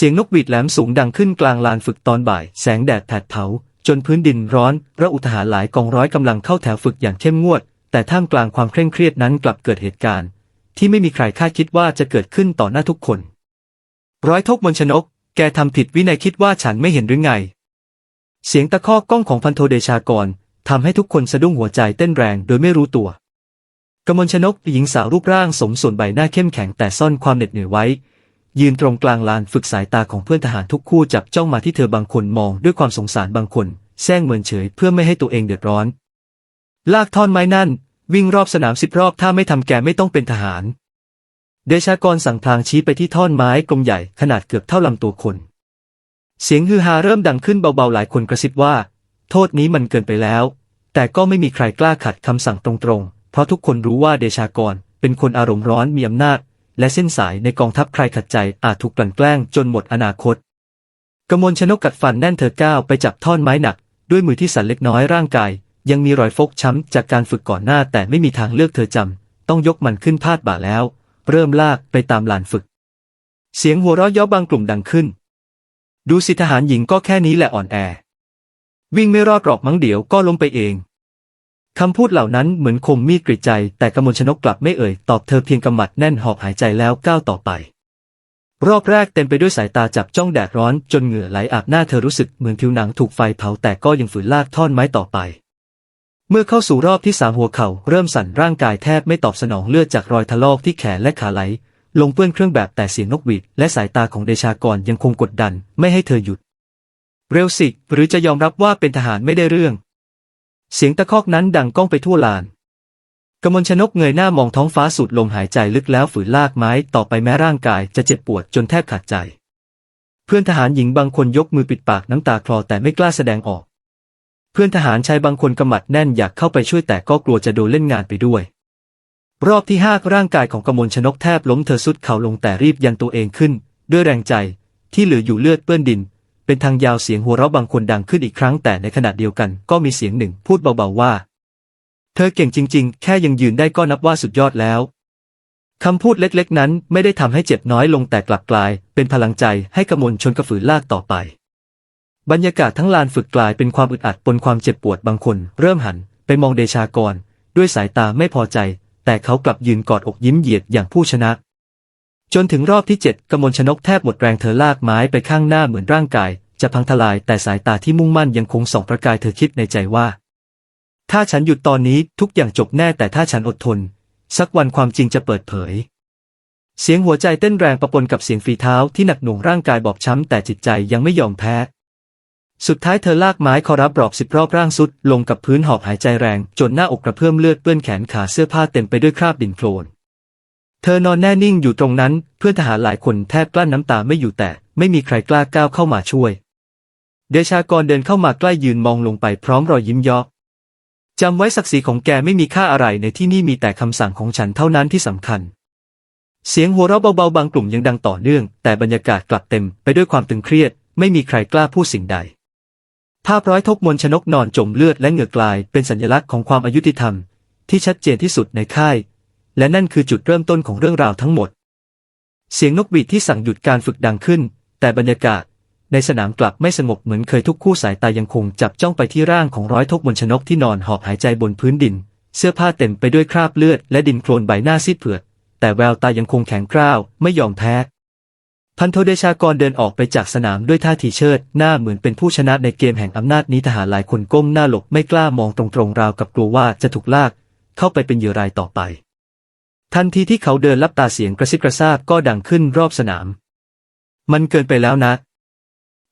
เสียงนกหวีดแหลมสูงดังขึ้นกลางลานฝึกตอนบ่าย แสงแดดแผดเผา จนพื้นดินร้อนระอุทหารหลายกองร้อยกำลังเข้าแถวฝึกอย่างเข้มงวด แต่ท่ามกลางความเคร่งเครียดนั้นกลับเกิดเหตุการณ์ ที่ไม่มีใครคาดคิดว่าจะเกิดขึ้นต่อหน้าทุกคน ร้อยทกมนชนก แกทำผิดวินัยคิดว่าฉันไม่เห็นหรือไง เสียงตะคอกกล้องของพันโทเดชากรทำให้ทุกคนสะดุ้งหัวใจเต้นแรงโดยไม่รู้ตัวกมลชนกหญิงสาวรูปร่างสมส่วนใบหน้าเข้มแข็งแต่ซ่อนความเหน็ดเหนื่อยไว้ ยืนตรงกลางลานฝึกสายตาของเพื่อนทหารทุกคู่จับจ้องมาที่เธอบางคนมองด้วยความสงสารบางคนแซงเหมือนเฉยเพื่อไม่ให้ตัวเองเดือดร้อน ลากท่อนไม้นั่น วิ่งรอบสนามสิบรอบถ้าไม่ทำแกไม่ต้องเป็นทหาร เดชากรสั่งพลางชี้ไปที่ท่อนไม้กลมใหญ่ขนาดเกือบเท่าลำตัวคน เสียงฮือฮาเริ่มดังขึ้นเบาๆหลายคนกระซิบว่า โทษนี้มันเกินไปแล้ว แต่ก็ไม่มีใครกล้าขัดคำสั่งตรงๆ เพราะทุกคนรู้ว่าเดชากรเป็นคนอารมณ์ร้อนมีอำนาจ และเส้นสายในกองทัพใครขัดใจอาจถูกกลั่นแกล้งจนหมดอนาคตกมลชนกกัดฟันแน่นเธอก้าวไปจับท่อนไม้หนัก ด้วยมือที่สั่นเล็กน้อยร่างกาย ยังมีรอยฟกช้ำจากการฝึกก่อนหน้าแต่ไม่มีทางเลือกเธอจำต้องยกมันขึ้นพาดบ่าแล้ว เริ่มลากไปตามลานฝึก เสียงหัวเราะเย้อบางกลุ่มดังขึ้น ดูสิทหารหญิงก็แค่นี้แหละอ่อนแอ วิ่งไม่รอดหรอกมั้งเดี๋ยวก็ล้มไปเอง คำพูดเหล่านั้นเหมือนคมมีดกรีดใจ แต่กมลชนกกลับไม่เอ่ย ตอบเธอเพียงกำมัดแน่นหอบหายใจแล้วก้าวต่อไป รอบแรกเต็มไปด้วยสายตาจับจ้องแดดร้อนจนเหงื่อไหลอาบหน้าเธอรู้สึกเหมือนผิวหนังถูกไฟเผาแต่ก็ยังฝืนลากท่อนไม้ต่อไป เมื่อเข้าสู่รอบที่สามหัวเข่าเริ่มสั่นร่างกายแทบไม่ตอบสนองเลือดจากรอยทะลอกที่แขนและขาไหล ลงเปื้อนเครื่องแบบแต่เสียงนกหวีดและสายตาของเดชากรยังคงกดดัน ไม่ให้เธอหยุด เร็วสิหรือจะยอมรับว่าเป็นทหารไม่ได้เรื่อง เสียงตะคอกนั้นดังก้องไปทั่วลาน กมลชนกเงยหน้ามองท้องฟ้าสูดลมหายใจลึกแล้วฝืนลากไม้ต่อไปแม้ร่างกายจะเจ็บปวดจนแทบขาดใจ เพื่อนทหารหญิงบางคนยกมือปิดปากน้ำตาคลอแต่ไม่กล้าแสดงออก เพื่อนทหารชายบางคนกำมัดแน่นอยากเข้าไปช่วยแต่ก็กลัวจะโดนเล่นงานไปด้วย รอบที่ห้าร่างกายของกมลชนกแทบล้มเธอสุดเข่าลงแต่รีบยันตัวเองขึ้น ด้วยแรงใจที่เหลืออยู่เลือดเปื้อนดิน เป็นทางยาวเสียงหัวเราะบางคนดังขึ้นอีกครั้งแต่ในขณะเดียวกันก็มีเสียงหนึ่งพูดเบาๆว่า เธอเก่งจริง ๆ แค่ยังยืนได้ก็นับว่าสุดยอดแล้วคำพูดเล็กๆ นั้นไม่ได้ทำให้เจ็บน้อยลงแต่กลับกลาย เป็นพลังใจให้กมลชนกระฝืนลากต่อไป บรรยากาศทั้งลานฝึกกลายเป็นความอึดอัดปนความเจ็บปวดบางคน เริ่มหันไปมองเดชากร ด้วยสายตาไม่พอใจ แต่เขากลับยืนกอดอกยิ้มเหยียดอย่างผู้ชนะ จนถึงรอบที่เจ็ดกมลชนกแทบหมดแรงเธอลากไม้ไปข้างหน้าเหมือนร่างกาย จะพังทลายแต่สายตาที่มุ่งมั่นยังคงส่องประกายเธอคิดในใจว่า ถ้าฉันหยุดตอนนี้ทุกอย่างจบแน่แต่ถ้าฉันอดทน สักวันความจริงจะเปิดเผย เสียงหัวใจเต้นแรงประปนกับเสียงฝีเท้าที่หนักหน่วงร่างกายบอบช้ำแต่จิตใจยังไม่ยอมแพ้ สุดท้ายเธอลากไม้คอรับรอบสิบรอบร่างสุดลงกับพื้นหอบหายใจแรง จนหน้าอกกระเพื่อมเลือดเปื้อนแขนขาเสื้อผ้าเต็มไปด้วยคราบดินโคลน เธอนอนแน่นิ่งอยู่ตรงนั้น เพื่อนทหารหลายคนแทบกลั้นน้ำตาไม่อยู่แต่ไม่มีใครกล้าก้าวเข้ามาช่วย เดชากรเดินเข้ามาใกล้ยืนมองลงไปพร้อมรอยยิ้มยาะจำไว้ศักดิ์ศรีของแกไม่มีค่าอะไรในที่นี่มีแต่คำสั่งของฉันเท่านั้นที่สำคัญ เสียงหัวเราะเบาๆบางกลุ่มยังดังต่อเนื่อง แต่บรรยากาศกลับเต็มไปด้วยความตึงเครียด ไม่มีใครกล้าพูดสิ่งใด ภาพร้อยทกมนชนกนอนจมเลือดและเหงื่อกลาย เป็นสัญลักษณ์ของความอายุติธรรม ที่ชัดเจนที่สุดในค่าย และนั่นคือจุดเริ่มต้นของเรื่องราวทั้งหมด เสียงนกหวีดที่สั่งหยุดการฝึกดังขึ้น แต่บรรยากาศในสนามกลับไม่สงบเหมือนเคยทุกคู่สายตายังคงจับจ้องไปที่ร่างของร้อยทกมนชนกที่นอนหอบหายใจบนพื้นดิน เสื้อผ้าเต็มไปด้วยคราบเลือดและดินโคลนใบหน้าซีดเผือด แต่แววตายังคงแข็งกร้าวไม่ยอมแพ้ พันโทเดชากรเดินออกไปจากสนามด้วยท่าทีเชิด หน้าเหมือนเป็นผู้ชนะในเกมแห่งอำนาจนี้ทหารหลายคนก้มหน้าหลบไม่กล้ามองตรงๆราวกับกลัวว่าจะถูกลาก เข้าไปเป็นเหยื่อรายต่อไป ทันทีที่เขาเดินลับตาเสียงกระซิบกระซาบก็ดังขึ้นรอบสนาม มันเกินไปแล้วนะ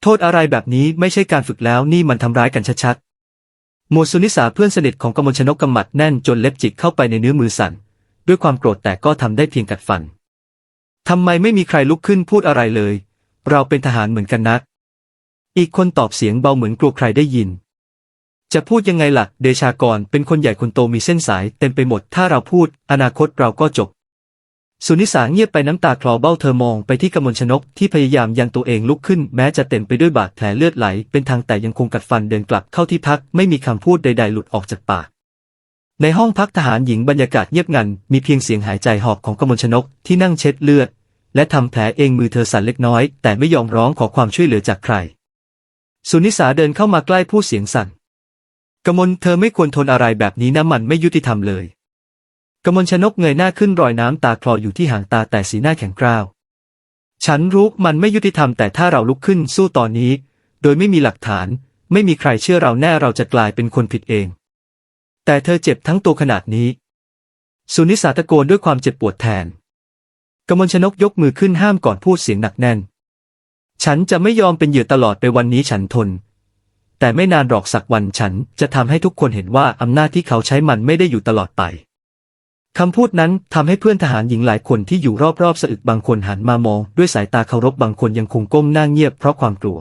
โทษอะไรแบบนี้ไม่ใช่การฝึกแล้วนี่มันทำร้ายกันชัดๆโมสุนิสาเพื่อนสนิทของกมลชนกกำหมัดแน่นจนเล็บจิกเข้าไปในเนื้อมือสั่น ด้วยความโกรธแต่ก็ทำได้เพียงกัดฟันทำไมไม่มีใครลุกขึ้นพูดอะไรเลย เราเป็นทหารเหมือนกันนะอีกคนตอบเสียงเบาเหมือนกลัวใครได้ยิน จะพูดยังไงล่ะ เดชากรเป็นคนใหญ่คนโตมีเส้นสายเต็มไปหมด ถ้าเราพูด อนาคตเราก็จบ สุนิสาเงียบไปน้ำตาคลอเบ้าเธอมองไปที่กมลชนกที่พยายามยันตัวเองลุกขึ้นแม้จะเต็มไปด้วยบาดแผลเลือดไหล เป็นทางแต่ยังคงกัดฟันเดินกลับเข้าที่พักไม่มีคำพูดใด ๆ หลุดออกจากปากในห้องพักทหารหญิงบรรยากาศเงียบงัน มีเพียงเสียงหายใจหอบของกมลชนกที่นั่งเช็ดเลือด และทำแผลเองมือเธอสั่นเล็กน้อย แต่ไม่ยอมร้องขอความช่วยเหลือจากใคร สุนิสาเดินเข้ามาใกล้ผู้เสียงสั่น กมลเธอไม่ควรทนอะไรแบบนี้นะมันไม่ยุติธรรมเลย กมลชนกเงยหน้าขึ้นรอยน้ำตาคลออยู่ที่หางตาแต่สีหน้าแข็งกร้าว ฉันรู้มันไม่ยุติธรรมแต่ถ้าเราลุกขึ้นสู้ตอนนี้ โดยไม่มีหลักฐาน ไม่มีใครเชื่อเราแน่เราจะกลายเป็นคนผิดเอง แต่เธอเจ็บทั้งตัวขนาดนี้ สุนิสาตะโกนด้วยความเจ็บปวดแทน กมลชนกยกมือขึ้นห้ามก่อนพูดเสียงหนักแน่น ฉันจะไม่ยอมเป็นเหยื่อตลอดไปวันนี้ฉันทน แต่ไม่นานหรอกสักวันฉันจะทำให้ทุกคนเห็นว่าอำนาจที่เขาใช้มันไม่ได้อยู่ตลอดไปคำพูดนั้นทำให้เพื่อนทหารหญิงหลายคนที่อยู่รอบๆสะอึกบางคนหันมามอง ด้วยสายตาเคารพบางคนยังคงก้มหน้าเงียบเพราะความกลัว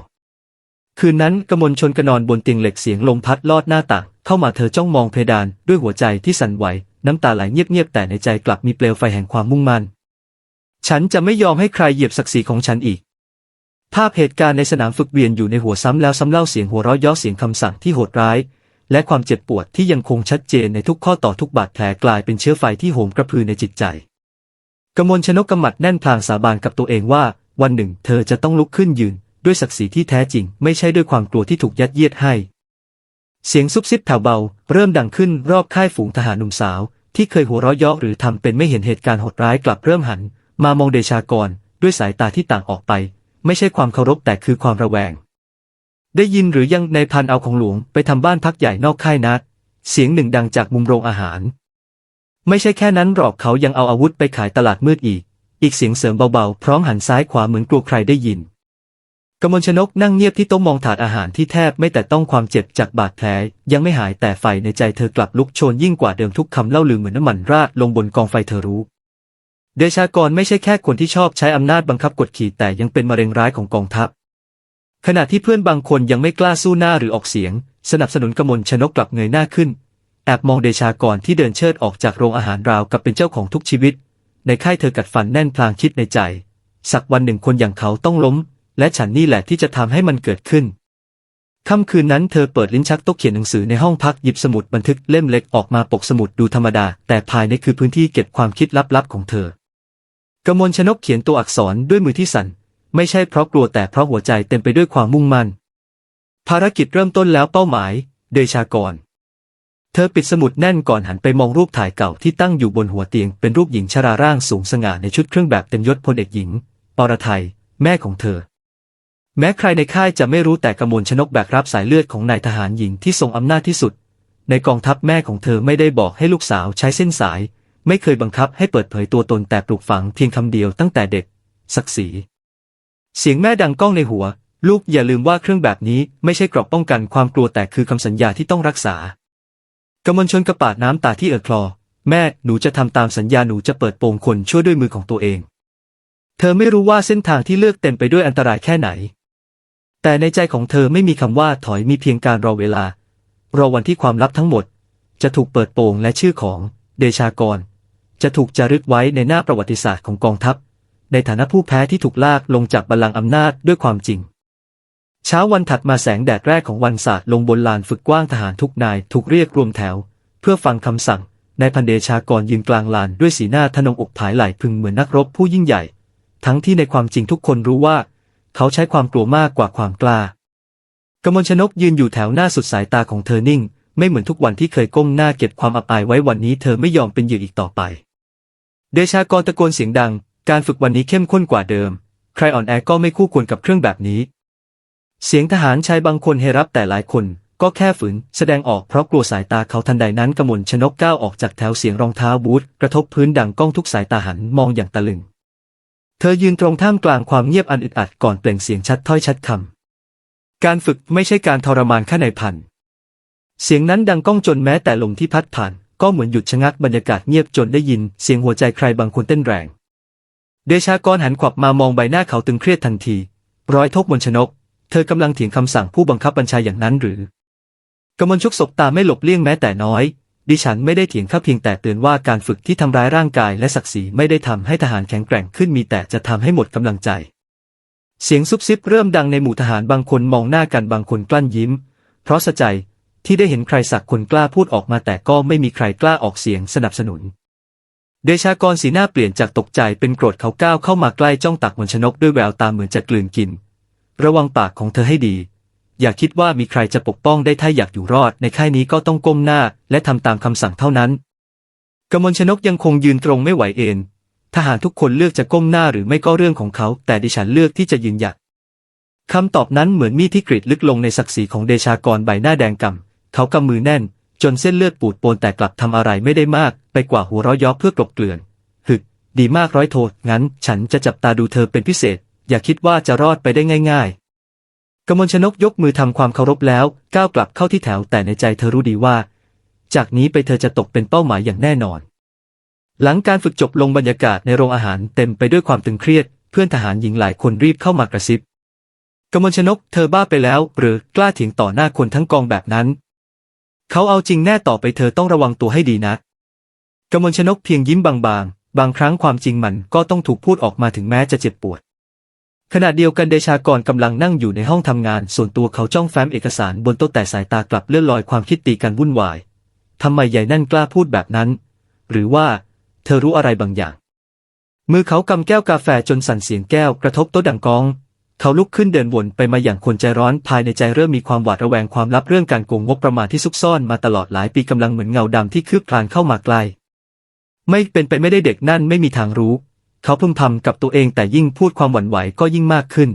คืนนั้นกมลชนกนอนบนเตียงเหล็กเสียงลมพัดลอดหน้าต่างเข้ามาเธอจ้องมองเพดานด้วยหัวใจที่สั่นไหว น้ำตาไหลเงียบๆแต่ในใจกลับมีเปลวไฟแห่งความมุ่งมั่น ฉันจะไม่ยอมให้ใครเหยียบศักดิ์ศรีของฉันอีก ภาพเหตุการณ์ในสนามฝึกเวียนอยู่ในหัวซ้ำแล้วซ้ำเล่าเสียงหัวเราะย้อเสียงคำสั่งที่โหดร้าย และความเจ็บปวดที่ยังคงชัดเจนในทุกข้อต่อทุกบาดแผลกลายเป็นเชื้อไฟที่โหมกระพือในจิตใจ กมลชนกกำมัดแน่นพลางสาบานกับตัวเองว่า วันหนึ่ง เธอจะต้องลุกขึ้นยืน ด้วยศักดิ์ศรีที่แท้จริง ไม่ใช่ด้วยความกลัวที่ถูกยัดเยียดให้ เสียงซุบซิบแผ่วเบา เริ่มดังขึ้นรอบค่ายฝูงทหารหนุ่มสาว ที่เคยหัวเราะเยาะหรือทำเป็นไม่เห็นเหตุการณ์โหดร้ายกลับเริ่มหัน มามองเดชากรด้วยสายตาที่ต่างออกไป ไม่ใช่ความเคารพแต่คือความระแวง ได้ยินหรือยังในพันเอาของหลวงไปทำบ้านพักใหญ่นอกค่ายนัด เสียงหนึ่งดังจากมุมโรงอาหาร ไม่ใช่แค่นั้นหรอกเขายังเอาอาวุธไปขายตลาดมืดอีก อีกเสียงเสริมเบาๆ พร้อมหันซ้ายขวาเหมือนกลัวใครได้ยินกมลชนกนั่งเงียบที่โต๊ะมองถาดอาหารที่แทบไม่แต่ต้องความเจ็บจากบาดแผลยังไม่หายแต่ไฟในใจเธอกลับลุกโชนยิ่งกว่าเดิมทุกคำเล่าลือเหมือนน้ำมันราดลงบนกองไฟเธอรู้ เดชากรไม่ใช่แค่คนที่ชอบใช้อำนาจบังคับกดขี่แต่ยังเป็นมะเร็งร้ายของกองทัพ ขณะที่เพื่อนบางคนยังไม่กล้าสู้หน้าหรือออกเสียง สนับสนุนกมลชนกกลับเงยหน้าขึ้น แอบมองเดชากรที่เดินเชิดออกจากโรงอาหารราวกับเป็นเจ้าของทุกชีวิต ในค่ายเธอกัดฟันแน่นพลางคิดในใจ สักวันหนึ่งคนอย่างเขาต้องล้ม และฉันนี่แหละที่จะทำให้มันเกิดขึ้นค่ำคืนนั้นเธอเปิดลิ้นชักโต๊ะเขียนหนังสือในห้องพักหยิบสมุดบันทึกเล่มเล็กออกมาปกสมุดดูธรรมดา แต่ภายในคือพื้นที่เก็บความคิดลับๆของเธอ กมลชนกเขียนตัวอักษรด้วยมือที่สั่น ไม่ใช่เพราะกลัวแต่เพราะหัวใจเต็มไปด้วยความมุ่งมั่น ภารกิจเริ่มต้นแล้วเป้าหมาย เดชากร เธอปิดสมุดแน่นก่อนหันไปมองรูปถ่ายเก่าที่ตั้งอยู่บนหัวเตียง เป็นรูปหญิงชราร่างสูงสง่าในชุดเครื่องแบบเต็มยศพลเอกหญิง ปรไทย แม่ของเธอ แม้ใครในค่ายจะไม่รู้แต่กมลชนกแบกรับสายเลือดของนายทหารหญิงที่ทรงอำนาจที่สุด ในกองทัพแม่ของเธอไม่ได้บอกให้ลูกสาวใช้เส้นสาย ไม่เคยบังคับให้เปิดเผยตัวตนแต่ปลูกฝังเพียงคำเดียวตั้งแต่เด็ก ศักดิ์ศรี เสียงแม่ดังก้องในหัว ลูกอย่าลืมว่าเครื่องแบบนี้ไม่ใช่กรอบป้องกันความกลัวแต่คือคำสัญญาที่ต้องรักษากำมลชนกระปาดน้ำตาที่เอ่อคลอ แม่หนูจะทำตามสัญญาหนูจะเปิดโปงคนช่วยด้วยมือของตัวเอง เธอไม่รู้ว่าเส้นทางที่เลือกเต็มไปด้วยอันตรายแค่ไหน แต่ในใจของเธอไม่มีคำว่าถอยมีเพียงการรอเวลารอวันที่ความลับทั้งหมด จะถูกเปิดโปงและชื่อของเดชากร จะถูกจารึกไว้ในหน้าประวัติศาสตร์ของกองทัพ ในฐานะผู้แพ้ที่ถูกลากลงจากบัลลังก์อำนาจด้วยความจริง เช้าวันถัดมาแสงแดดแรกของวันศาสตร์ลงบนลานฝึกกว้างทหารทุกนายถูกเรียกรวมแถว เพื่อฟังคำสั่งนายพันเดชากรยืนกลางลานด้วยสีหน้าทนงอกผายไหลพึงเหมือนนักรบผู้ยิ่งใหญ่ ทั้งที่ในความจริงทุกคนรู้ว่า เขาใช้ความกลัวมากกว่าความกล้ากมลชนกยืนอยู่แถวหน้าสุดสายตาของเธอนิ่ง ไม่เหมือนทุกวันที่เคยก้มหน้าเก็บความอับอายไว้วันนี้เธอไม่ยอมเป็นเหยื่ออีกต่อไป เดชากรตะโกนเสียงดัง การฝึกวันนี้เข้มข้นกว่าเดิม ใครอ่อนแอก็ไม่คู่ควรกับเครื่องแบบนี้ เสียงทหารชายบางคนเฮรับแต่หลายคนก็แค่ฝืน แสดงออกเพราะกลัวสายตาเขาทันใดนั้นกมลชนกก้าวออกจากแถวเสียงรองเท้าบูทกระทบพื้นดังก้องทุกสายตาหันมองอย่างตะลึง เธอยืนตรงท่ามกลางความเงียบอันอึดอัดก่อนเปล่งเสียงชัดถ้อยชัดคำการฝึกไม่ใช่การทรมานข้าในพันเสียงนั้นดังก้องจนแม้แต่ลมที่พัดผ่าน ก็เหมือนหยุดชะงักบรรยากาศเงียบจนได้ยินเสียงหัวใจใครบางคนเต้นแรง เดชากรหันขวับมามองใบหน้าเขาตึงเครียดทันที ร้อยทบมนชนก เธอกำลังเถียงคำสั่งผู้บังคับบัญชาอย่างนั้นหรือกมลชุกศบตาไม่หลบเลี่ยงแม้แต่น้อย ดิฉันไม่ได้เถียงข้าเพียงแต่เตือนว่าการฝึกที่ทำร้ายร่างกายและศักดิ์ศรีไม่ได้ทำให้ทหารแข็งแกร่งขึ้นมีแต่จะทำให้หมดกำลังใจ เสียงซุบซิบเริ่มดังในหมู่ทหารบางคนมองหน้ากันบางคนกลั้นยิ้ม เพราะสะใจ ที่ได้เห็นใครสักคนกล้าพูดออกมาแต่ก็ไม่มีใครกล้าออกเสียงสนับสนุน เดชากรสีหน้าเปลี่ยนจากตกใจเป็นโกรธเขาก้าวเข้ามาใกล้จ้องตักมนชนกด้วยแววตาเหมือนจะกลืนกิน ระวังปากของเธอให้ดี อย่าคิดว่ามีใครจะปกป้องได้ถ้าอยากอยู่รอด ในค่ายนี้ก็ต้องก้มหน้า และทำตามคำสั่งเท่านั้น กมลชนกยังคงยืนตรงไม่ไหวเองทหารทุกคนเลือกจะก้มหน้าหรือไม่ก็เรื่องของเขา แต่ดิฉันเลือกที่จะยืนหยัดคำตอบนั้นเหมือนมีดที่กรีดลึกลงในศักดิ์ศรีของเดชากรใบหน้าแดงกำ เขากำมือแน่น จนเส้นเลือดปูดโปนแต่กลับทำอะไรไม่ได้มาก ไปกว่าหัวเราะเย้อเพื่อกลบเกลื่อน หึก ดีมากร้อยโทงั้น ฉันจะจับตาดูเธอเป็นพิเศษ อย่าคิดว่าจะรอดไปได้ง่ายๆ กมลชนกยกมือทำความเคารพแล้ว ก้าวกลับเข้าที่แถวแต่ในใจเธอรู้ดีว่า จากนี้ไปเธอจะตกเป็นเป้าหมายอย่างแน่นอน หลังการฝึกจบลงบรรยากาศในโรงอาหารเต็มไปด้วยความตึงเครียด เพื่อนทหารหญิงหลายคนรีบเข้ามากระซิบกมลชนก เธอบ้าไปแล้ว หรือกล้าเถียงต่อหน้าคนทั้งกองแบบนั้น เขาเอาจริงแน่ต่อไปเธอต้องระวังตัวให้ดีนะกมลชนกเพียงยิ้มบางๆ บางครั้งความจริงมันก็ต้องถูกพูดออกมาถึงแม้จะเจ็บปวด ขณะเดียวกันเดชากรกำลังนั่งอยู่ในห้องทำงาน ส่วนตัวเขาจ้องแฟ้มเอกสารบนโต๊ะแต่สายตากลับเลื่อนลอยความคิดตีกันวุ่นวายทำไมใหญ่นั่นกล้าพูดแบบนั้น หรือว่า เธอรู้อะไรบางอย่าง มือเขากำแก้วกาแฟจนสั่นเสียงแก้วกระทบโต๊ะดังกอง เขาลุกขึ้นเดินวนไปมาอย่างคนใจร้อนภายในใจเริ่มมีความหวาดระแวงความลับเรื่องการโกงงบประมาณที่ซุกซ่อนมาตลอดหลายปีกำลังเหมือนเงาดำที่คืบคลานเข้ามาใกล ไม่เป็นไปไม่ได้เด็กนั่นไม่มีทางรู้ เขาพึมพำกับตัวเองแต่ยิ่งพูดความหวั่นไหวก็ยิ่งมากขึ้น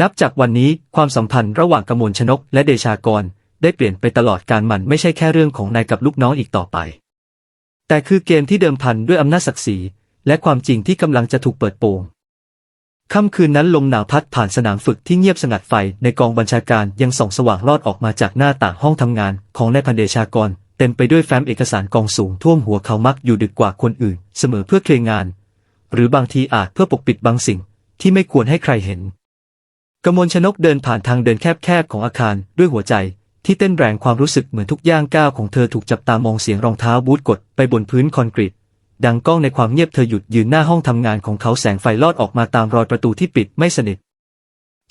นับจากวันนี้ความสัมพันธ์ระหว่างกมลชนกและเดชากร ได้เปลี่ยนไปตลอดการมันไม่ใช่แค่เรื่องของนายกับลูกน้องอีกต่อไป แต่คือเกมที่เดิมพันด้วยอำนาจศักดิ์ศรีและความจริงที่กำลังจะถูกเปิดโปง ค่ำคืนนั้นลมหนาวพัดผ่านสนามฝึกที่เงียบสงัดไฟในกองบัญชาการยังส่องสว่างลอดออกมาจากหน้าต่างห้องทำงานของนายพันเดชากร เต็มไปด้วยแฟ้มเอกสารกองสูงท่วมหัวเขามักอยู่ดึกกว่าคนอื่น เสมอเพื่อเคลียร์งาน หรือบางทีอาจเพื่อปกปิดบางสิ่งที่ไม่ควรให้ใครเห็น กมลชนกเดินผ่านทางเดินแคบๆของอาคารด้วยหัวใจ ที่เต้นแรงความรู้สึกเหมือนทุกย่างก้าวของเธอถูกจับตามองเสียงรองเท้าบูทกดไปบนพื้นคอนกรีต ดังก้องในความเงียบเธอหยุดยืนหน้าห้องทำงานของเขาแสงไฟลอดออกมาตามรอยประตูที่ปิดไม่สนิท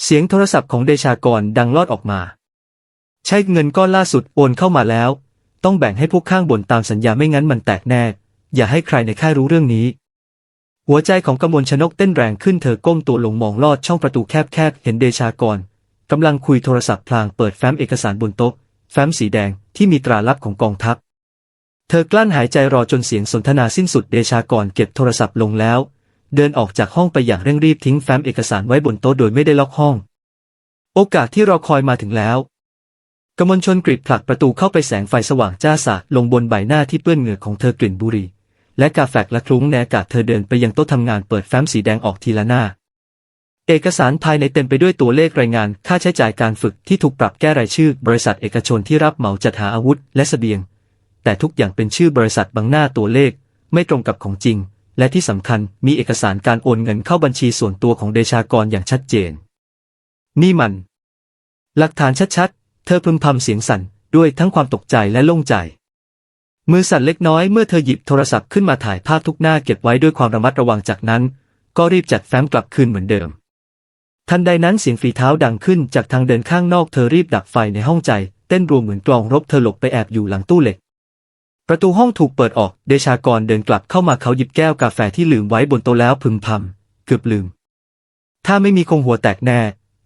เสียงโทรศัพท์ของเดชากรดังลอดออกมา ใช่เงินก้อนล่าสุดโอนเข้ามาแล้ว ต้องแบ่งให้พวกข้างบนตามสัญญาไม่งั้นมันแตกแน่ อย่าให้ใครในค่ายรู้เรื่องนี้ หัวใจของกมลชนกเต้นแรงขึ้นเธอก้มตัวลงมองลอดช่องประตูแคบๆเห็นเดชากรกำลังคุยโทรศัพท์พลางเปิดแฟ้มเอกสารบนโต๊ะ แฟ้มสีแดงที่มีตราลับของกองทัพ เธอกลั้นหายใจรอจนเสียงสนทนาสิ้นสุดเดชากรเก็บโทรศัพท์ลงแล้ว เดินออกจากห้องไปอย่างเร่งรีบทิ้งแฟ้มเอกสารไว้บนโต๊ะโดยไม่ได้ล็อกห้อง โอกาสที่รอคอยมาถึงแล้ว กมลชนกรีดผลักประตูเข้าไปแสงไฟสว่างจ้าสาดลงบนใบหน้าที่เปื้อนเหงื่อของเธอกลิ่นบุหรี่และกาแฟละคลุ้งในอากาศเธอเดินไปยังโต๊ะทำงานเปิดแฟ้มสีแดงออกทีละหน้า เอกสารภายในเต็มไปด้วยตัวเลขรายงาน ค่าใช้จ่ายการฝึกที่ถูกปรับแก้รายชื่อ บริษัทเอกชนที่รับเหมาจัดหาอาวุธและเสบียง แต่ทุกอย่างเป็นชื่อบริษัทบังหน้าตัวเลข ไม่ตรงกับของจริง และที่สำคัญมีเอกสารการโอนเงินเข้าบัญชีส่วนตัวของเดชากรอย่างชัดเจน นี่มัน หลักฐานชัดๆ เธอพึมพำเสียงสั่นด้วยทั้งความตกใจและโล่งใจ มือสั่นเล็กน้อยเมื่อเธอหยิบโทรศัพท์ขึ้นมาถ่ายภาพทุกหน้าเก็บไว้ด้วยความระมัดระวังจากนั้น ก็รีบจัดแฟ้มกลับคืนเหมือนเดิม ทันใดนั้นเสียงฝีเท้าดังขึ้นจากทางเดินข้างนอกเธอรีบดับไฟในห้องใจ เต้นรัวเหมือนกลองรบเธอหลบไปแอบอยู่หลังตู้เหล็ก ประตูห้องถูกเปิดออก เดชากรเดินกลับเข้ามาเขาหยิบแก้วกาแฟที่ลืมไว้บนโต๊ะแล้วพึมพำเกือบลืม ถ้าไม่มีคงหัวแตกแน่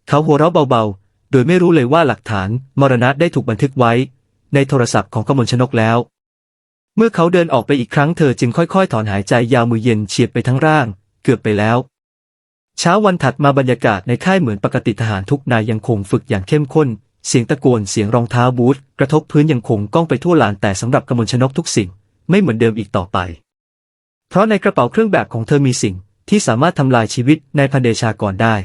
เขาหัวเราะเบาๆ โดยไม่รู้เลยว่าหลักฐานมรณะได้ถูกบันทึกไว้ ในโทรศัพท์ของกมลชนกแล้ว เมื่อเขาเดินออกไปอีกครั้งเธอจึงค่อยๆ ถอนหายใจยาวมือเย็นเฉียบไปทั้งร่าง เกือบไปแล้ว เช้าวันถัดมาบรรยากาศในค่ายเหมือนปกติทหารทุกนายยังคงฝึกอย่างเข้มข้น เสียงตะโกนเสียงรองเท้าบูทกระทบพื้นยังคงก้องไปทั่วลานแต่สำหรับกมลชนกทุกสิ่งไม่เหมือนเดิมอีกต่อไป เพราะในกระเป๋าเครื่องแบบของเธอมีสิ่งที่สามารถทำลายชีวิตในพันเดชากรได้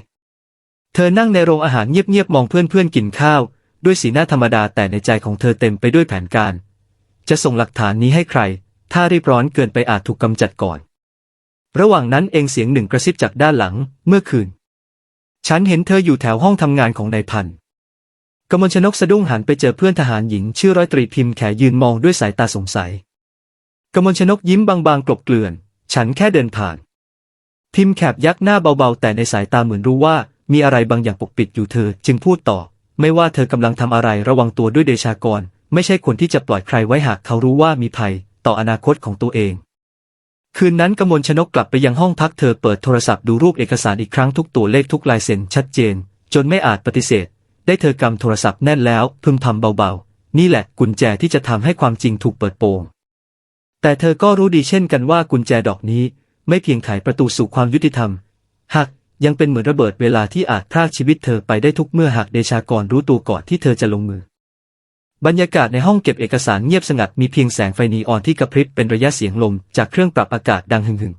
เธอนั่งในโรงอาหารเงียบๆมองเพื่อนๆกินข้าว ด้วยสีหน้าธรรมดาแต่ในใจของเธอเต็มไปด้วยแผนการ จะส่งหลักฐานนี้ให้ใคร ถ้ารีบร้อนเกินไปอาจถูกกำจัดก่อน ระหว่างนั้นเองเสียงหนึ่งกระซิบจากด้านหลังเมื่อคืน ฉันเห็นเธออยู่แถวห้องทำงานของนายพัน กมลชนกสะดุ้งหันไปเจอเพื่อนทหารหญิง ชื่อร้อยตรีพิมพ์แขยืนมองด้วยสายตาสงสัย กมลชนกยิ้มบางๆกลบเกลื่อน ฉันแค่เดินผ่าน พิมพ์แคบยักหน้าเบาๆ แต่ในสายตาเหมือนรู้ว่า มีอะไรบางอย่างปกปิดอยู่เธอ จึงพูดต่อ ไม่ว่าเธอกำลังทำอะไรระวังตัวด้วยเดชากร ไม่ใช่คนที่จะปล่อยใครไว้หากเขารู้ว่ามีภัย ต่ออนาคตของตัวเอง คืนนั้นกมลชนกกลับไปยังห้องพักเธอเปิดโทรศัพท์ดูรูปเอกสารอีกครั้งทุกตัวเลขทุกลายเซ็นชัดเจน จนไม่อาจปฏิเสธ ได้เธอกำโทรศัพท์แน่นแล้วพึมพำเบาๆ นี่แหละกุญแจที่จะทำให้ความจริงถูกเปิดโปง แต่เธอก็รู้ดีเช่นกันว่ากุญแจดอกนี้ ไม่เพียงไขประตูสู่ความยุติธรรม หากยังเป็นเหมือนระเบิดเวลาที่อาจพรากชีวิตเธอไปได้ทุกเมื่อหากเดชากรรู้ตัวก่อนที่เธอจะลงมือ บรรยากาศในห้องเก็บเอกสารเงียบสงัดมีเพียงแสงไฟนีออนที่กระพริบเป็นระยะเสียงลมจากเครื่องปรับอากาศดังหึ่งหึ่ง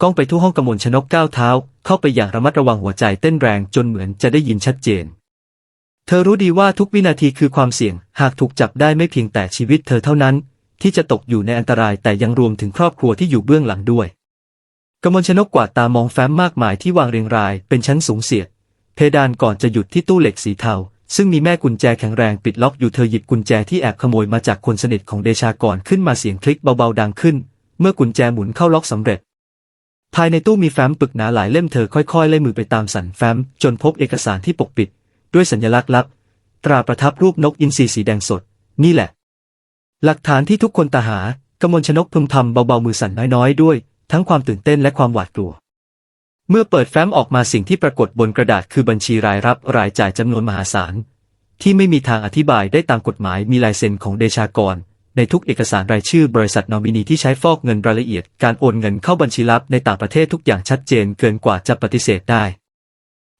ก้องไปทั่วห้องกำมลชนกก้าวเท้า เข้าไปอย่างระมัดระวังหัวใจเต้นแรงจนเหมือนจะได้ยินชัดเจน เธอรู้ดีว่าทุกวินาทีคือความเสี่ยง หากถูกจับได้ไม่เพียงแต่ชีวิตเธอเท่านั้น ที่จะตกอยู่ในอันตรายแต่ยังรวมถึงครอบครัวที่อยู่เบื้องหลังด้วย กมลชนกกวาดตามองแฟ้มมากมายที่วางเรียงรายเป็นชั้นสูงเสียด เพดานก่อนจะหยุดที่ตู้เหล็กสีเทา ซึ่งมีแม่กุญแจแข็งแรงปิดล็อกอยู่เธอหยิบกุญแจที่แอบขโมยมาจากคนสนิทของเดชากรขึ้นมาเสียงคลิกเบาๆดังขึ้น เมื่อกุญแจหมุนเข้าล็อกสำเร็จภายในตู้มีแฟ้มปึกหนาหลายเล่มเธอค่อยๆ เล่มือไปตามสันแฟ้มจนพบเอกสารที่ปกปิด ด้วยสัญลักษณ์ลับ ตราประทับรูปนกอินทรีสีแดงสด นี่แหละ หลักฐานที่ทุกคนตาหากมลชนกพึมพำเบาๆมือสั่นน้อยๆด้วย ทั้งความตื่นเต้นและความหวาดกลัว เมื่อเปิดแฟ้มออกมาสิ่งที่ปรากฏบนกระดาษคือบัญชีรายรับรายจ่ายจำนวนมหาศาล ที่ไม่มีทางอธิบายได้ตามกฎหมายมีลายเซ็นของเดชากรในทุกเอกสารรายชื่อบริษัทนอมินีที่ใช้ฟอกเงินรายละเอียด การโอนเงินเข้าบัญชีลับในต่างประเทศทุกอย่างชัดเจนเกินกว่าจะปฏิเสธได้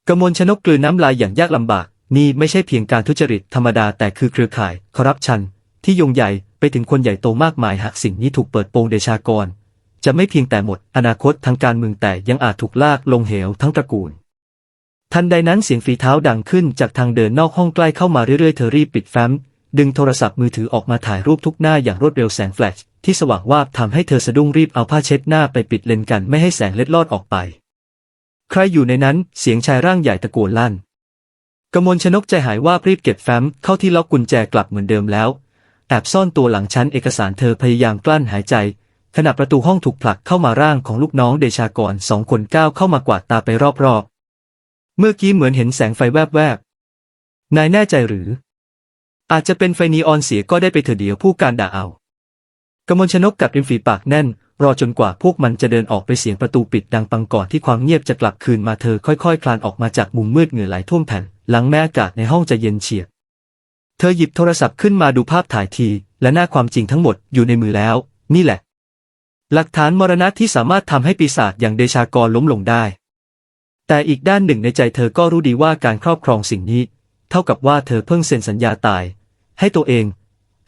กมลชนกกลืนน้ำลายอย่างยากลำบาก นี่ไม่ใช่เพียงการทุจริตธรรมดาแต่คือเครือข่ายคอรัปชัน ที่ยงใหญ่ไปถึงคนใหญ่โตมากมายหากสิ่งนี้ถูกเปิดโปงเดชากร จะไม่เพียงแต่หมดอนาคตทางการเมืองแต่ยังอาจถูกลากลงเหวทั้งตระกูล ทันใดนั้นเสียงฝีเท้าดังขึ้นจากทางเดินนอกห้องใกล้เข้ามาเรื่อยๆเธอรีบปิดแฟ้มดึงโทรศัพท์มือถือออกมาถ่ายรูปทุกหน้าอย่างรวดเร็วแสงแฟลชที่สว่างวาบทำให้เธอสะดุ้งรีบเอาผ้าเช็ดหน้าไปปิดเลนกันไม่ให้แสงเล็ดลอดออกไป ใครอยู่ในนั้นเสียงชายร่างใหญ่ตะโกนลั่นกมลชนกใจหายว่ารีบเก็บแฟ้มเข้าที่ล็อกกุญแจกลับเหมือนเดิมแล้ว แอบซ่อนตัวหลังชั้นเอกสารเธอพยายามกลั้นหายใจ ขณะประตูห้องถูกผลักเข้ามาร่างของลูกน้องเดชากรสองคนก้าวเข้ามากวาดตาไปรอบๆ เมื่อกี้เหมือนเห็นแสงไฟแวบๆ นายแน่ใจหรือ อาจจะเป็นไฟนีออนเสียก็ได้ไปเถอะเดียวผู้การด่าเอากมลชนกกัดริมฝีปากแน่น รอจนกว่าพวกมันจะเดินออกไปเสียงประตูปิดดังปังก่อนที่ความเงียบจะกลับคืนมาเธอค่อยๆ คลานออกมาจากมุมมืดเหงื่อไหลท่วมแผ่น หลังแม้อากาศในห้องจะเย็นเฉียบ เธอหยิบโทรศัพท์ขึ้นมาดูภาพถ่ายที และหน้าความจริงทั้งหมดอยู่ในมือแล้ว นี่แหละ หลักฐานมรณะที่สามารถทำให้ปีศาจอย่างเดชากรล้มลงได้ แต่อีกด้านหนึ่งในใจเธอก็รู้ดีว่าการครอบครองสิ่งนี้ เท่ากับว่าเธอเพิ่งเซ็นสัญญาตาย ให้ตัวเอง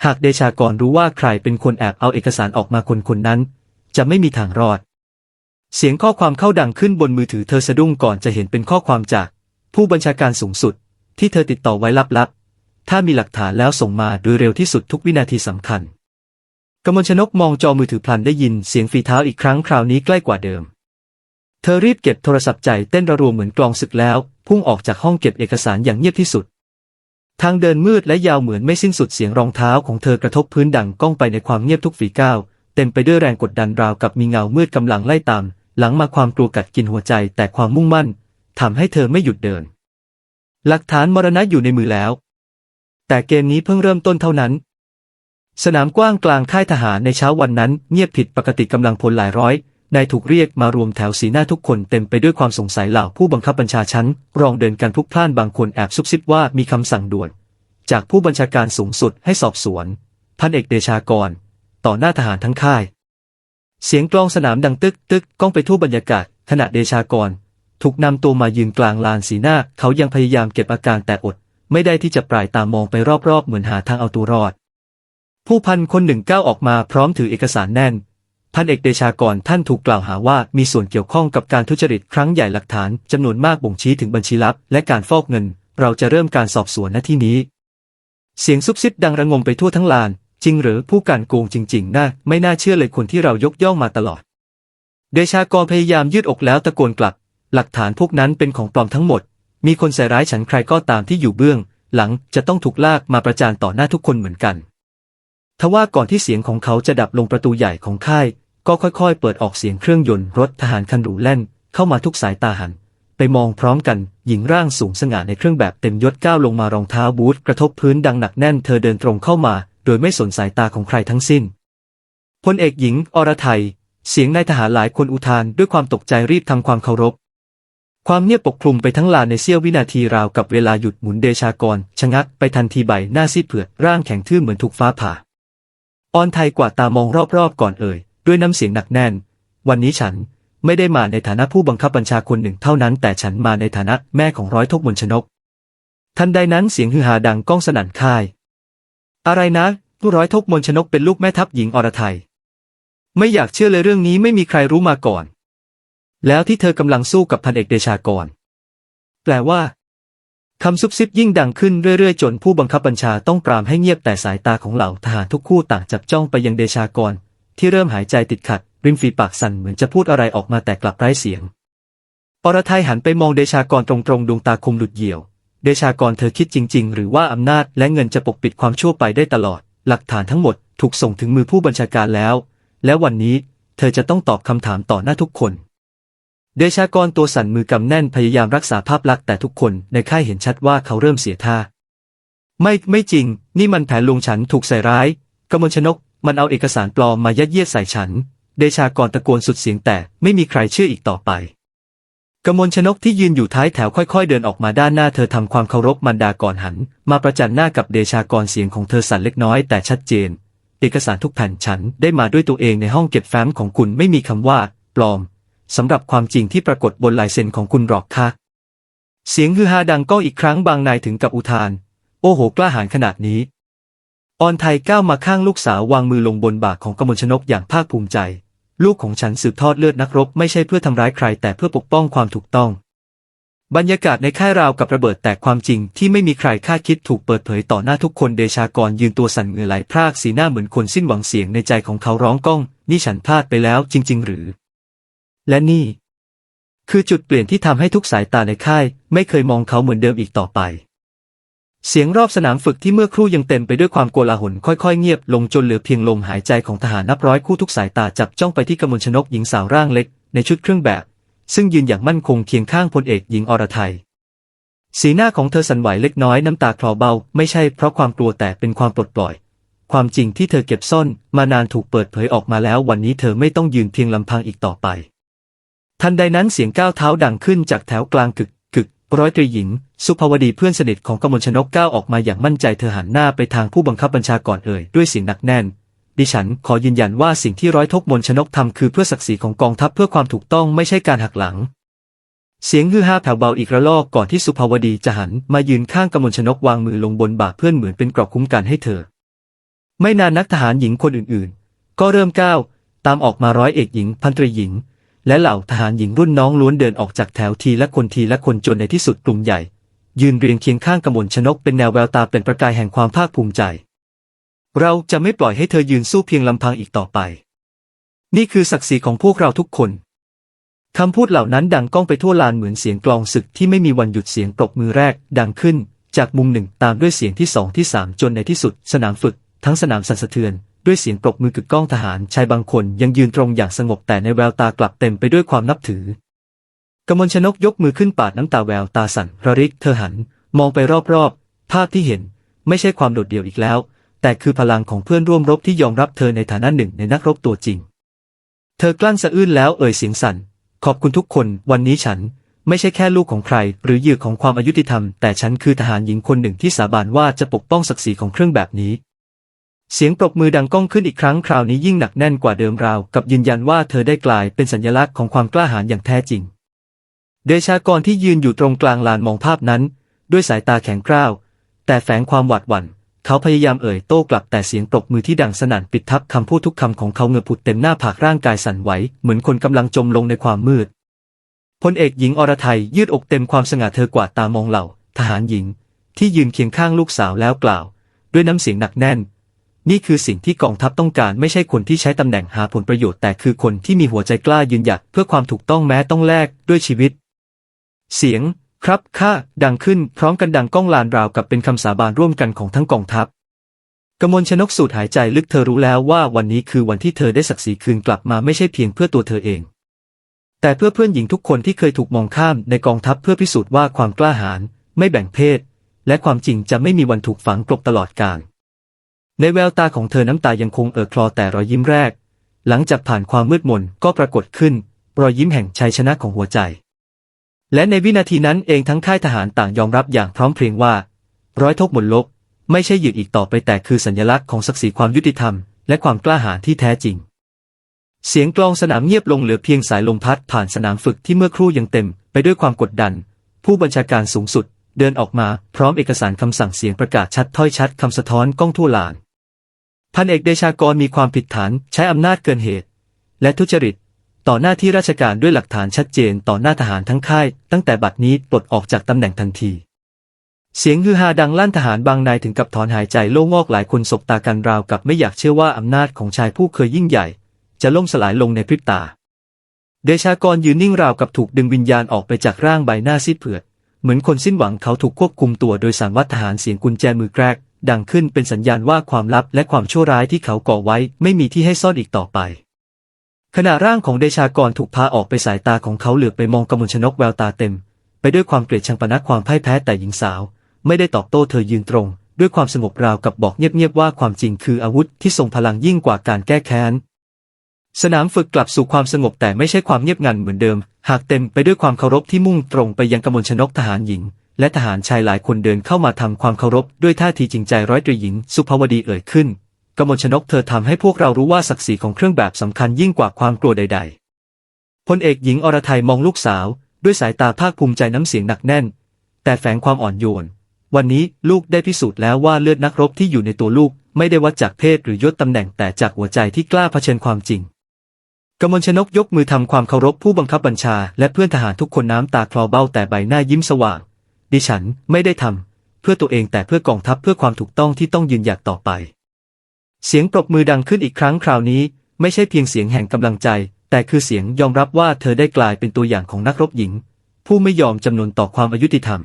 หากเดชากรรู้ว่าใครเป็นคนแอบเอาเอกสารออกมาคนคนนั้น จะไม่มีทางรอด เสียงข้อความเข้าดังขึ้นบนมือถือเธอสะดุ้งก่อนจะเห็นเป็นข้อความจาก ผู้บัญชาการสูงสุด ที่เธอติดต่อไว้ลับๆ ถ้ามีหลักฐานแล้วส่งมาโดยเร็วที่สุดทุกวินาทีสำคัญกมลชนกมองจอมือถือพลันได้ยินเสียงฝีเท้าอีกครั้งคราวนี้ใกล้กว่าเดิม เธอรีบเก็บโทรศัพท์ใจเต้นระรัวเหมือนกลองศึกแล้ว พุ่งออกจากห้องเก็บเอกสารอย่างเงียบที่สุด ทางเดินมืดและยาวเหมือนไม่สิ้นสุดเสียงรองเท้าของเธอกระทบพื้นดังก้องไปในความเงียบทุกฝีก้าว เต็มไปด้วยแรงกดดันราวกับมีเงามืดกำลังไล่ตาม หลังมาความกลัวกัดกินหัวใจแต่ความมุ่งมั่นทำให้เธอไม่หยุดเดิน หลักฐานมรณะอยู่ในมือแล้ว แต่เกมนี้เพิ่งเริ่มต้นเท่านั้น สนามกว้างกลางค่ายทหารในเช้าวันนั้น เงียบผิดปกติกำลังพลหลายร้อยนายถูกเรียกมารวมแถวสีหน้าทุกคนเต็มไปด้วยความสงสัยเหล่าผู้บังคับบัญชาชั้น รองเดินกันพลุกพล่านบางคนแอบซุบซิบว่ามีคำสั่งด่วน จากผู้บัญชาการสูงสุดให้สอบสวน พันเอกเดชากร ต่อหน้าทหารทั้งค่าย เสียงกลองสนามดังตึกตึกก้องไปทั่วบรรยากาศขณะเดชากร ถูกนำตัวมายืนกลางลานสีหน้า เขายังพยายามเก็บอาการแต่อด ไม่ได้ที่จะปลายตามองไปรอบๆ เหมือนหาทางเอาตัวรอด ผู้พันคนหนึ่งก้าวออกมาพร้อมถือเอกสารแน่นพันเอกเดชากรท่านถูกกล่าวหาว่ามีส่วนเกี่ยวข้องกับการทุจริตครั้งใหญ่หลักฐานจำนวนมากบ่งชี้ถึงบัญชีลับ และการฟอกเงิน เราจะเริ่มการสอบสวนณที่นี้ เสียงซุบซิบดังระงมไปทั่วทั้งลาน จริงหรือผู้การโกงจริงๆน่าไม่น่าเชื่อเลยคนที่เรายกย่องมาตลอด เดชากรพยายามยืดอกแล้วตะโกนกลับ หลักฐานพวกนั้นเป็นของปลอมทั้งหมด มีคนใส่ร้ายฉันใครก็ตามที่อยู่เบื้อง หลังจะต้องถูกลากมาประจานต่อหน้าทุกคนเหมือนกัน ทว่าก่อนที่เสียงของเขาจะดับลงประตูใหญ่ของค่าย ก็ค่อยๆ เปิดออกเสียงเครื่องยนต์รถทหารคันหรูแล่น เข้ามาทุกสายตาหัน ไปมองพร้อมกัน หญิงร่างสูงสง่าในเครื่องแบบเต็มยศก้าวลงมารองเท้าบูทกระทบพื้นดังหนักแน่นเธอเดินตรงเข้ามา โดยไม่สนสายตาของใครทั้งสิ้นพลเอกหญิง อรไทย เสียงนายทหารหลายคนอุทานด้วยความตกใจรีบทำความเคารพ ความเงียบปกคลุมไปทั้งลานในเสี้ยววินาทีราวกับเวลาหยุดหมุนเดชากร ชะงักไปทันทีใบหน้าซีดเผือดร่างแข็งทื่อเหมือนถูกฟ้าผ่า ออนไทยกว่าตามองรอบๆก่อนเอ่ย ด้วยน้ำเสียงหนักแน่น วันนี้ฉันไม่ได้มาในฐานะผู้บังคับบัญชาคนหนึ่งเท่านั้น แต่ฉันมาในฐานะแม่ของร้อยทกมนชนก ทันใดนั้นเสียงฮือฮาดังก้องสนั่นค่าย อะไรนะผู้ร้อยทกมนชนกเป็นลูกแม่ทัพหญิงอรไทย ไม่อยากเชื่อเลยเรื่องนี้ไม่มีใครรู้มาก่อน แล้วที่เธอกำลังสู้กับพันเอกเดชากร แปลว่าคำซุบซิบยิ่งดังขึ้นเรื่อยๆ จนผู้บังคับบัญชาต้องปรามให้เงียบแต่สายตาของเหล่าทหารทุกคู่ต่างจับจ้องไปยังเดชากร ที่เริ่มหายใจติดขัด ริมฝีปากสั่นเหมือนจะพูดอะไรออกมาแต่กลับไร้เสียงอรไทยหันไปมองเดชากรตรงๆดวงตาคมหลุดเหี่ยว เดชากรเธอคิดจริง ๆ หรือว่าอำนาจและเงินจะปกปิดความชั่วไปได้ตลอด หลักฐานทั้งหมดถูกส่งถึงมือผู้บัญชาการแล้ว และวันนี้เธอจะต้องตอบคำถามต่อหน้าทุกคน เดชากรตัวสั่นมือกำแน่นพยายามรักษาภาพลักษณ์แต่ทุกคนในค่ายเห็นชัดว่าเขาเริ่มเสียท่า ไม่ไม่จริง นี่มันแผนลวงฉันถูกใส่ร้ายกมลชนกมันเอาเอกสารปลอมมายัดเยียดใส่ฉัน เดชากรตะโกนสุดเสียงแต่ไม่มีใครเชื่ออีกต่อไป กมลชนกที่ยืนอยู่ท้ายแถวค่อยๆ เดินออกมาด้านหน้าเธอทำความเคารพมันดาก่อนหัน มาประจันหน้ากับเดชากรเสียงของเธอสั่นเล็กน้อยแต่ชัดเจน เอกสารทุกแผ่นฉันได้มาด้วยตัวเองในห้องเก็บแฟ้มของคุณไม่มีคำว่า ปลอมสำหรับความจริงที่ปรากฏบนลายเซ็นของคุณหรอกค่ะ เสียงฮือฮาดังก้องอีกครั้งบางนายถึงกับอุทาน โอ้โหกล้าหาญขนาดนี้ ออนไทยก้าวมาข้างลูกสาววางมือลงบนบ่าของกมลชนกอย่างภาคภูมิใจ ลูกของฉันสืบทอดเลือดนักรบไม่ใช่เพื่อทำร้ายใคร แต่เพื่อปกป้องความถูกต้อง บรรยากาศในค่ายราวกับระเบิดแตกความจริงที่ไม่มีใครคาดคิดถูกเปิดเผยต่อหน้าทุกคนเดชากรยืนตัวสั่นเหงื่อไหลพรากสีหน้าเหมือนคนสิ้นหวังเสียงในใจของเขาร้องก้อง นี่ฉันพลาดไปแล้วจริง ๆ หรือ และนี่ คือจุดเปลี่ยนที่ทำให้ทุกสายตาในค่าย ไม่เคยมองเขาเหมือนเดิมอีกต่อไป เสียงรอบสนามฝึกที่เมื่อครู่ยังเต็มไปด้วยความโกลาหลค่อยๆเงียบลงจนเหลือเพียงลมหายใจของทหารนับร้อยคู่ทุกสายตาจับจ้องไปที่กมลชนกหญิงสาวร่างเล็กในชุดเครื่องแบบ ซึ่งยืนอย่างมั่นคงเคียงข้างพลเอกหญิงอรไทย สีหน้าของเธอสั่นไหวเล็กน้อยน้ำตาคลอเบาไม่ใช่เพราะความกลัวแต่เป็นความปลดปล่อย ความจริงที่เธอเก็บซ่อนมานานถูกเปิดเผยออกมาแล้ววันนี้เธอไม่ต้องยืนเพียงลำพังอีกต่อไป ทันใดนั้นเสียงก้าวเท้าดังขึ้นจากแถวกลางกึกกึก ร้อยตรีหญิง สุภาวดีเพื่อนสนิทของกมลชนกก้าวออกมาอย่างมั่นใจเธอหันหน้าไปทางผู้บังคับบัญชาก่อนเอ่ยด้วยเสียงหนักแน่น ดิฉันขอยืนยันว่าสิ่งที่ร้อยทกมลชนกทำคือเพื่อศักดิ์ศรีของกองทัพเพื่อความถูกต้องไม่ใช่การหักหลัง เสียงฮือฮาแผ่วเบาอีกระลอกก่อนที่สุภาวดีจะหันมายืนข้างกมลชนกวางมือลงบนบ่าเพื่อนเหมือนเป็นกราะคุ้มกันให้เธอ ไม่นานนักทหารหญิงคนอื่นๆ ก็เริ่มก้าวตามออกมาร้อยเอกหญิง พันตรีหญิง และเหล่าทหารหญิงรุ่นน้องล้วนเดินออกจากแถวทีละคนทีละคนจนในที่สุดกลุ่มใหญ่ ยืนเรียงเคียงข้างกมลชนกเป็นแนวแววตาเป็นประกายแห่งความภาคภูมิใจ เราจะไม่ปล่อยให้เธอยืนสู้เพียงลำพังอีกต่อไป นี่คือศักดิ์ศรีของพวกเราทุกคนคำพูดเหล่านั้นดังก้องไปทั่วลานเหมือนเสียงกลองศึกที่ไม่มีวันหยุดเสียงปรบมือแรก ดังขึ้น จากมุมหนึ่งตามด้วยเสียงที่สองที่สามจนในที่สุด สนามฝึก ทั้งสนามสั่นสะเทือน ด้วยเสียงปรบมือกึกก้องทหารชายบางคนยังยืนตรงอย่างสงบแต่ในแววตากลับเต็มไปด้วยความนับถือกมลชนกยกมือขึ้นปาดน้ำตาแววตาสั่นระริกเธอหัน มองไปรอบๆ ภาพที่เห็นไม่ใช่ความโดดเดี่ยวอีกแล้ว แต่คือพลังของเพื่อนร่วมรบที่ยอมรับเธอในฐานะหนึ่งในนักรบตัวจริง เธอกลั้นสะอื้นแล้วเอ่ยเสียงสั่น ขอบคุณทุกคน วันนี้ฉันไม่ใช่แค่ลูกของใคร หรือเหยื่อของความอายุติธรรม แต่ฉันคือทหารหญิงคนหนึ่งที่สาบานว่าจะปกป้องศักดิ์ศรีของเครื่องแบบนี้ เสียงปรบมือดังก้องขึ้นอีกครั้งคราวนี้ยิ่งหนักแน่นกว่าเดิมราว กับยืนยันว่าเธอได้กลายเป็นสัญลักษณ์ของความกล้าหาญอย่างแท้จริง เดชากรที่ยืนอยู่ตรงกลางลานมองภาพนั้น ด้วยสายตาแข็งกร้าว แต่แฝงความหวาดหวั่น เขาพยายามเอ่ยโต้กลับแต่เสียงปรบมือที่ดังสนั่นปิดทับคำพูดทุกคำของเขาเงือผุดเต็มหน้าผากร่างกายสั่นไหวเหมือนคนกำลังจมลงในความมืดพลเอกหญิงอรไทยยืดอกเต็มความสง่าเธอกวาดตามองเหล่า ทหารหญิง ที่ยืนเคียงข้างลูกสาวแล้วกล่าว ด้วยน้ำเสียงหนักแน่น นี่คือสิ่งที่กองทัพต้องการไม่ใช่คนที่ใช้ตำแหน่งหาผลประโยชน์แต่คือคนที่มีหัวใจกล้ายืนหยัดเพื่อความถูกต้องแม้ต้องแลกด้วยชีวิต เสียง ครับข้าดังขึ้นพร้อมกันดังก้องลานราวกับเป็นคำสาบานร่วมกันของทั้งกองทัพกมลชนกสูดหายใจลึกเธอรู้แล้วว่าวันนี้คือวันที่เธอได้ศักดิ์ศรีคืนกลับมาไม่ใช่เพียงเพื่อตัวเธอเอง แต่เพื่อเพื่อนหญิงทุกคนที่เคยถูกมองข้ามในกองทัพเพื่อพิสูจน์ว่าความกล้าหาญไม่แบ่งเพศ และความจริงจะไม่มีวันถูกฝังกลบตลอดกาล ในแววตาของเธอน้ำตายังคงเอ่อคลอแต่รอยยิ้มแรก หลังจากผ่านความมืดมนก็ปรากฏขึ้น รอยยิ้มแห่งชัยชนะของหัวใจ และในวินาทีนั้นเองทั้งค่ายทหารต่างยอมรับอย่างพร้อมเพรียงว่า ร้อยทกหมดลบ ไม่ใช่หยุดอีกต่อไปแต่คือสัญลักษณ์ของศักดิ์ศรีความยุติธรรม และความกล้าหาญที่แท้จริง เสียงกลองสนามเงียบลงเหลือเพียงสายลมพัดผ่านสนามฝึกที่เมื่อครู่ยังเต็ม ไปด้วยความกดดัน ผู้บัญชาการสูงสุด เดินออกมาพร้อมเอกสารคำสั่งเสียงประกาศชัดถ้อยชัดคำสะท้อนก้องทั่วลาน พันเอกเดชากรมีความผิดฐานใช้อำนาจเกินเหตุ และทุจริต ต่อหน้าที่ราชการด้วยหลักฐานชัดเจนต่อหน้าทหารทั้งค่าย ตั้งแต่บัดนี้ปลดออกจากตำแหน่งทันที เสียงฮือฮาดังลั่นทหารบางนายถึงกับถอนหายใจโล่งอกหลายคนสบตากันราวกับไม่อยากเชื่อว่าอำนาจของชายผู้เคยยิ่งใหญ่ จะล่มสลายลงในพริบตา เดชากรยืนนิ่งราวกับถูกดึงวิญญาณออกไปจากร่างใบหน้าซีดเผือดเหมือนคนสิ้นหวังเขาถูกควบคุมตัวโดยสารวัตรทหารเสียงกุญแจมือแกรก ดังขึ้นเป็นสัญญาณว่าความลับและความชั่วร้ายที่เขาก่อไว้ไม่มีที่ให้ซ่อนอีกต่อไป ขณะร่างของเดชากรถูกพาออกไปสายตาของเขาเหลือบไปมองกมลชนกแววตาเต็ม ไปด้วยความเกลียดชังปนักความพ่ายแพ้แต่หญิงสาว ไม่ได้ตอบโต้เธอยืนตรง ด้วยความสงบราวกับบอกเงียบๆว่าความจริงคืออาวุธที่ทรงพลังยิ่งกว่าการแก้แค้นสนามฝึกกลับสู่ความสงบแต่ไม่ใช่ความเงียบงันเหมือนเดิม หากเต็มไปด้วยความเคารพที่มุ่งตรงไปยังกมลชนกทหารหญิง และทหารชายหลายคนเดินเข้ามาทำความเคารพด้วยท่าทีจริงใจร้อยตรีหญิง สุภวดีเอ่ยขึ้นกมลชนกเธอทำให้พวกเรารู้ว่าศักดิ์ศรีของเครื่องแบบสำคัญยิ่งกว่าความกลัวใด ๆพลเอกหญิงอรไทยมองลูกสาว ด้วยสายตาภาคภูมิใจน้ำเสียงหนักแน่น แต่แฝงความอ่อนโยน วันนี้ลูกได้พิสูจน์แล้วว่าเลือดนักรบที่อยู่ในตัวลูก ไม่ได้วัดจากเพศหรือยศตำแหน่งแต่จากหัวใจที่กล้าเผชิญความจริงกมลชนกยกมือทำความเคารพผู้บังคับบัญชา และเพื่อนทหารทุกคนน้ำตาคลอเบ้าแต่ใบหน้ายิ้มสว่าง ดิฉันไม่ได้ทำเพื่อตัวเองแต่เพื่อกองทัพเพื่อความถูกต้องที่ต้องยืนหยัดต่อไป เสียงปรบมือดังขึ้นอีกครั้งคราวนี้ ไม่ใช่เพียงเสียงแห่งกำลังใจ แต่คือเสียงยอมรับว่าเธอได้กลายเป็นตัวอย่างของนักรบหญิง ผู้ไม่ยอมจำนนต่อความอายุติธรรม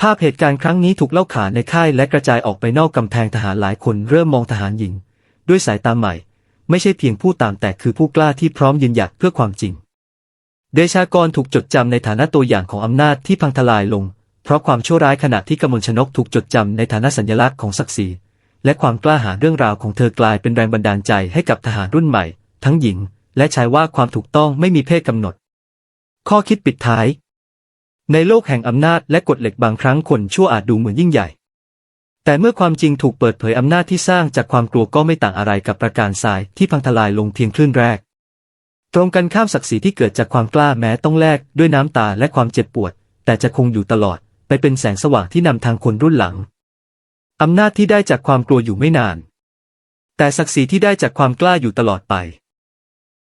ภาพเหตุการณ์ครั้งนี้ถูกเล่าขานในค่ายและกระจายออกไปนอกกำแพงทหารหลายคนเริ่มมองทหารหญิง ด้วยสายตาใหม่ ไม่ใช่เพียงผู้ตามแต่คือผู้กล้าที่พร้อมยืนหยัดเพื่อความจริงเดชากรถูกจดจำในฐานะตัวอย่างของอำนาจที่พังทลายลง เพราะความชั่วร้ายขณะที่กมลชนกถูกจดจำในฐานะสัญลักษณ์ของศักดิ์ศรีและความกล้าหาญเรื่องราวของเธอกลายเป็นแรงบันดาลใจให้กับทหารรุ่นใหม่ ทั้งหญิง และชายว่าความถูกต้องไม่มีเพศกำหนด ข้อคิดปิดท้าย ในโลกแห่งอำนาจและกฎเหล็กบางครั้งคนชั่วอาจดูเหมือนยิ่งใหญ่ แต่เมื่อความจริงถูกเปิดเผยอำนาจที่สร้างจากความกลัวก็ไม่ต่างอะไรกับประการทรายที่พังทลายลงเพียงคลื่นแรก ตรงกันข้ามศักดิ์ศรีที่เกิดจากความกล้าแม้ต้องแลกด้วยน้ำตาและความเจ็บปวด แต่จะคงอยู่ตลอด ไปเป็นแสงสว่างที่นำทางคนรุ่นหลัง อำนาจที่ได้จากความกลัวอยู่ไม่นาน แต่ศักดิ์ศรีที่ได้จากความกล้าอยู่ตลอดไป